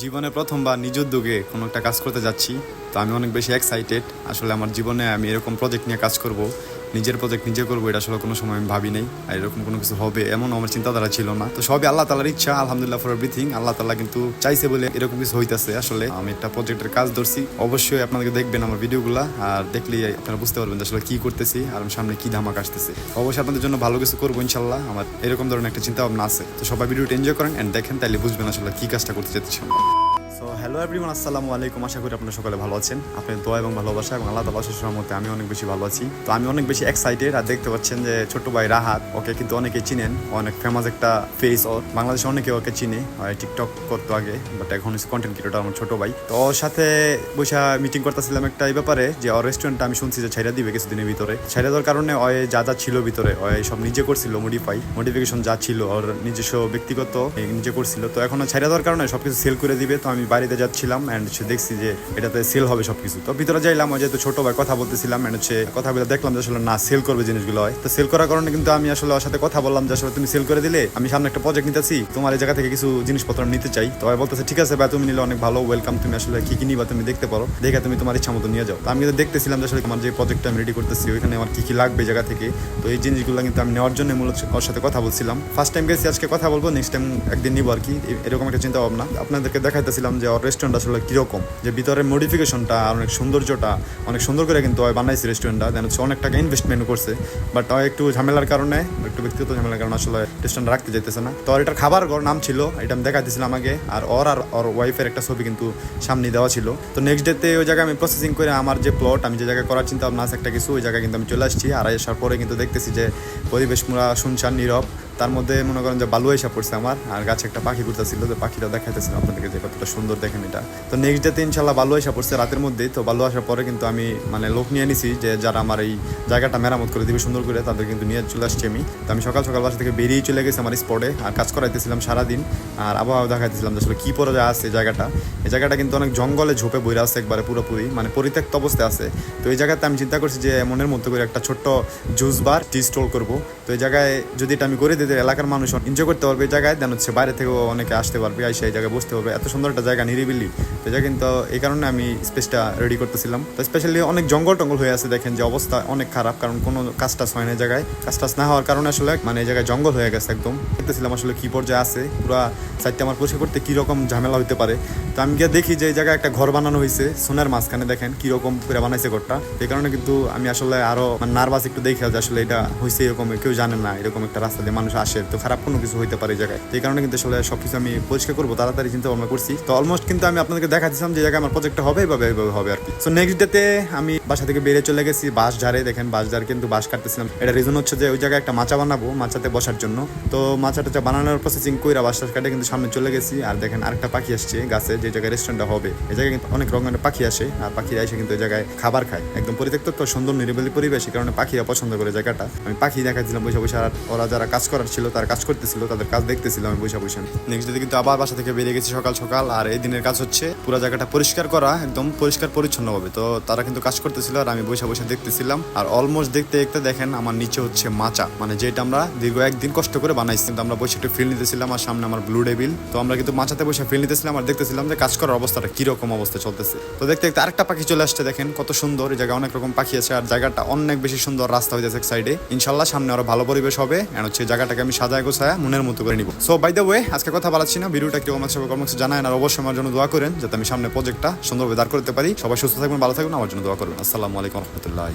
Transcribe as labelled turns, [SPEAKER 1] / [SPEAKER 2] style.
[SPEAKER 1] জীবনে প্রথমবার নিজ উদ্যোগে কোনো একটা কাজ করতে যাচ্ছি, তো আমি অনেক বেশি এক্সাইটেড আসলে আমার জীবনে আমি এরকম প্রজেক্ট নিয়ে কাজ করব। নিজের প্রজেক্ট নিজে করব, এটা আসলে কোনো সময় আমি ভাবি নাই। আর এরকম কোনো কিছু হবে এমন আমার চিন্তাধারা ছিল না। তো সবই আল্লাহ তালার ইচ্ছা, আলহামদুলিল্লাহ ফর এভরিথিং আল্লাহ তালা কিন্তু চাইছে বলে এরকম কিছু হইতাছে। আসলে আমি একটা প্রজেক্টের কাজ ধরছি। অবশ্যই আপনাদেরকে দেখবেন আমার ভিডিওগুলো, আর দেখলেই আপনারা বুঝতে পারবেন আসলে কি করতেছি আর আমি সামনে কি ধামাক আসতেছে। অবশ্যই আপনাদের জন্য ভালো কিছু করব ইনশাল্লাহ আমার এরকম ধরনের একটা চিন্তা ভাবনা আছে। তো সবাই ভিডিওটা এনজয় করেন এন্ড দেখেন, তাইলে বুঝবেন আসলে কি কাজটা করতে চাইতেছি আমরা। হ্যালো এভরিওয়ান আসসালামু আলাইকুম আশা করি আপনারা সকলে ভালো আছেন। আপনার দোয়া এবং ভালোবাসা এবং আল্লাহ তালা শেষের মধ্যে আমি অনেক বেশি ভালো আছি। তো আমি অনেক বেশি এক্সাইটেড আর দেখতে পাচ্ছেন যে ছোট ভাই রাহাত, ওকে কিন্তু অনেকে চিনেন। অনেক ফেমাস একটা ফেস ওর বাংলাদেশে অনেকে ওকে চিনে। টিকটক করতো আগে বাট এখন কন্টেন্ট ক্রিয়েটর আমার ছোট ভাই। তো ওর সাথে বসে মিটিং করতেছিলাম একটা এই ব্যাপারে যে ওর রেস্টুরেন্টটা আমি শুনছি যে ছাইরা দিবে কিছুদিনের ভিতরে। ছাইরা দেওয়ার কারণে ওই যা যা ছিল ভিতরে ওই সব নিজে করছিল মডিফাই মডিফিকেশন যা ছিল, ওর নিজস্ব ব্যক্তিগত, নিজে করছিল। তো এখন ছাইরা দেওয়ার কারণে সবকিছু সেল করে দিবে। তো আমি বাড়িতে যাচ্ছিলাম অ্যান্ড হচ্ছে দেখছি যে এটাতে সেল হবে সবকিছু। তো ভিতরে যাইলাম, ওই যেহেতু ছোট ভাই কথা বলতেছিলাম অ্যান্ড হচ্ছে কথাগুলো দেখলাম যে আসলে না সেল করবে জিনিসগুলো হয়। তো সেল করার কারণে কিন্তু আমি আসলে ওর সাথে কথা বললাম যে আসলে তুমি সেল করে দিলে, আমি সামনে একটা প্রজেক্ট নিতেছি, তোমার এই জায়গা থেকে কিছু জিনিসপত্র নিতে চাই। তো ভাই বলতেছে, ঠিক আছে ভাই, তুমি নিলে অনেক ভালো ওয়েলকাম তুমি আসলে কি কি নিবা তুমি দেখতে পারো। দেখে তুমি তোমার ইচ্ছা মতো নিয়ে যাও। তো আমি কিন্তু দেখতেছিলাম যে আসলে আমার যে প্রজেক্টটা আমি রেডি করতেছি, ওইখানে আমার কি কি লাগবে জায়গা থেকে। তো এই জিনিসগুলো কিন্তু আমি নেওয়ার জন্য মূলত ওর সাথে কথা বলছিলাম। ফার্স্ট টাইম গেছি, আজকে কথা বলব নেক্সট টাইম একদিন নিবো আর কি। এরকম একটা চিন্তা ভাবনা আপনাদেরকে দেখাইতেছিলাম যে ওর রেস্টুরেন্ট আসলে কীরকম? যে ভিতরের মডিফিকেশনটা অনেক সৌন্দর্যটা, অনেক সুন্দর করে কিন্তু ওই বানাইছে রেস্টুরেন্টটা দেন হচ্ছে অনেক টাকা ইনভেস্টমেন্ট করছে। বাট একটু ঝামেলার কারণে, একটু ব্যক্তিগত ঝামেলার কারণে আসলে রেস্টুরেন্ট রাখতে যাইতেছে না। তো এটার খাবার ঘর নাম ছিল, এটা আমি দেখাইতেছিলাম আগে। আর ওর আর ওর ওয়াইফের একটা ছবি কিন্তু সামনে দেওয়া ছিল। তো নেক্সট ডেতে ওই জায়গায় আমি প্রসেসিং করে আমার যে প্লট আমি যে জায়গায় করার চিন্তা ভাবনা আছে, একটা কিছু ওই জায়গায় কিন্তু আমি চলে আসছি। আর আসার পরে কিন্তু দেখতেছি যে পরিবেশ মুরা শুনছান নীরব। তার মধ্যে মনে করেন যে বালু এসে পড়ছে আমার, আর গাছে একটা পাখি ঘুরতেছিল যে পাখিটা দেখাইতেছিলাম আপনাদেরকে যে কতটা সুন্দর দেখেন এটা। তো নেক্সট ডেতে ইনশাল্লাহ বালু এসে পড়ছে রাতের মধ্যেই, তো বালু আসার পরে কিন্তু আমি মানে লোক নিয়ে নিছি যে যারা আমার এই জায়গাটা মেরামত করে দিবে সুন্দর করে, তাদের কিন্তু নিয়ে চলে আসছি আমি। তো আমি সকাল সকাল বাসা থেকে বেরিয়ে চলে গেছি আমার স্পটে আর কাজ করাইতেছিলাম সারাদিন, আর আবহাওয়া দেখাইতেছিলাম যে আসলে কি পর্যায়ে আছে এই জায়গাটা। এই জায়গাটা কিন্তু অনেক জঙ্গলে ঝোপে বইরে আছে একবারে পুরোপুরি মানে পরিত্যক্ত অবস্থায় আছে। তো এই জায়গাতে আমি চিন্তা করছি যে মনের মতো করে একটা ছোট্ট জুস বার টি স্টল করব। তো এই জায়গায় যদি এটা আমি করে দিতে এলাকার মানুষ এনজয় করতে পারবে, এই জায়গায় দেন হচ্ছে বাইরে থেকেও অনেকে আসতে পারবে এসে এই জায়গায় বসতে হবে এত সুন্দর একটা জায়গা, নিরিবিলি। তো এই কিন্তু এই কারণে আমি স্পেসটা রেডি করতেছিলাম। তো স্পেশালি অনেক জঙ্গল টঙ্গল হয়ে আছে, দেখেন যে অবস্থা অনেক খারাপ, কারণ কোনো কাজ টাজ হয় না জায়গায়। কাজ টাজ না হওয়ার কারণে আসলে মানে এই জায়গায় জঙ্গল হয়ে গেছে একদম। দেখতেছিলাম আসলে কি পর্যায়ে আছে, পুরো সাইডটা আমার পরিষ্কার করতে কীরকম ঝামেলা হতে পারে। তো আমি গিয়ে দেখি যে এই জায়গায় একটা ঘর বানানো হয়েছে সোনার মাঝখানে দেখেন কীরকম করে বানাইছে ঘরটা। এই কারণে কিন্তু আমি আসলে আরও নার্ভাস একটু দেখে যে আসলে এটা হয়েছে এরকম, কেউ জানে না, এরকম একটা রাস্তা দিয়ে মানুষ আসে, তো খারাপ কোনো কিছু হইতে পারে এই জায়গায়। এই কারণে কিন্তু আসলে সবকিছু আমি পরিষ্কার করব, তাড়াতাড়ি চিন্তা ভাবনা করছি। তো অলমোস্ট কিন্তু আমি আপনাদেরকে দেখা দিচ্ছিলাম যে জায়গায় আমার প্রজেক্টটা হবে, এভাবে এভাবে হবে আর কি। সো নেক্সট ডেতে আমি বাসা থেকে বেরিয়ে চলে গেছি, বাস ঝাড়ে। দেখেন বাস ঝাড় কিন্তু বাস কাটতেছিলাম। এটা রিজন হচ্ছে যে ওই জায়গায় একটা মাচা বানাবো, মাচাতে বসার জন্য। তো মাচা টাচা বানানোর প্রসেসিং কইরা বাস কাটে কিন্তু সামনে চলে গেছি। আর দেখেন আরেকটা পাখি আসছে গাছে, যে জায়গায় রেস্টুরেন্টটা হবে। এই জায়গায় কিন্তু অনেক রঙের পাখি আসে, আর পাখিরা এসে কিন্তু এই জায়গায় খাবার খায়। একদম পরিত্যক্ত তো সুন্দর, নিরিবিলি পরিবেশ। কারণে পাখিরা পছন্দ করে জায়গাটা। আমি পাখি দেখাচ্ছিলাম বসে বসে আর ওরা যারা কাজ করার ছিল, তারা কাজ করতেছিল, তাদের কাজ দেখতেছিলাম আমি বসে বসে। নেক্সট ডে কিন্তু আবার বাসা থেকে বেরিয়ে গেছি সকাল সকাল, আর এই দিনের কাজ হচ্ছে পুরো জায়গাটা পরিষ্কার করা, একদম পরিষ্কার পরিচ্ছন্ন হবে তো তারা কিন্তু কাজ করতেছিল, আর আমি বসে বসে দেখতেছিলাম। আর অলমোস্ট দেখতে দেখতে দেখেন, আমার নিচে হচ্ছে মাচা মানে যেটা আমরা দীর্ঘ একদিন কষ্ট করে বানাইছি। কিন্তু আমরা বসে একটু ফিল নিতেছিলাম, আর সামনে আমার ব্লু ডেবিল তো আমরা কিন্তু মাচাতে বসে ফিল নিতেছিলাম, আর দেখতেছিলাম যে কাজ করার অবস্থাটা কীরকম অবস্থা চলতেছে। তো দেখতে দেখতে আরেকটা পাখি চলে আসছে, দেখেন কত সুন্দর, এই জায়গায় অনেক রকম পাখি আছে, আর জায়গাটা অনেক বেশি সুন্দর, রাস্তা হয়ে যাচ্ছে সাইডে ইনশাল্লাহ সামনে আরও ভালো পরিবেশ হবে আর হচ্ছে জায়গাটাকে আমি সাজায় গোছায় মনের মতো করে নিব। সো বাই দ্য ওয়ে আজকে কথা বলাচ্ছি না। ভিডিওটা কীরকম আছে কর্ম জানায় আর অবশ্যই আমার জন্য দোয়া করেন, যাতে আমি সামনে প্রজেক্টটা সুন্দরভাবে দাঁড় করতে পারি। সবাই সুস্থ থাকবেন, ভালো থাকবেন, আমার জন্য দোয়া করবেন। আসসালামু আলাইকুম রহমতুল্লাহ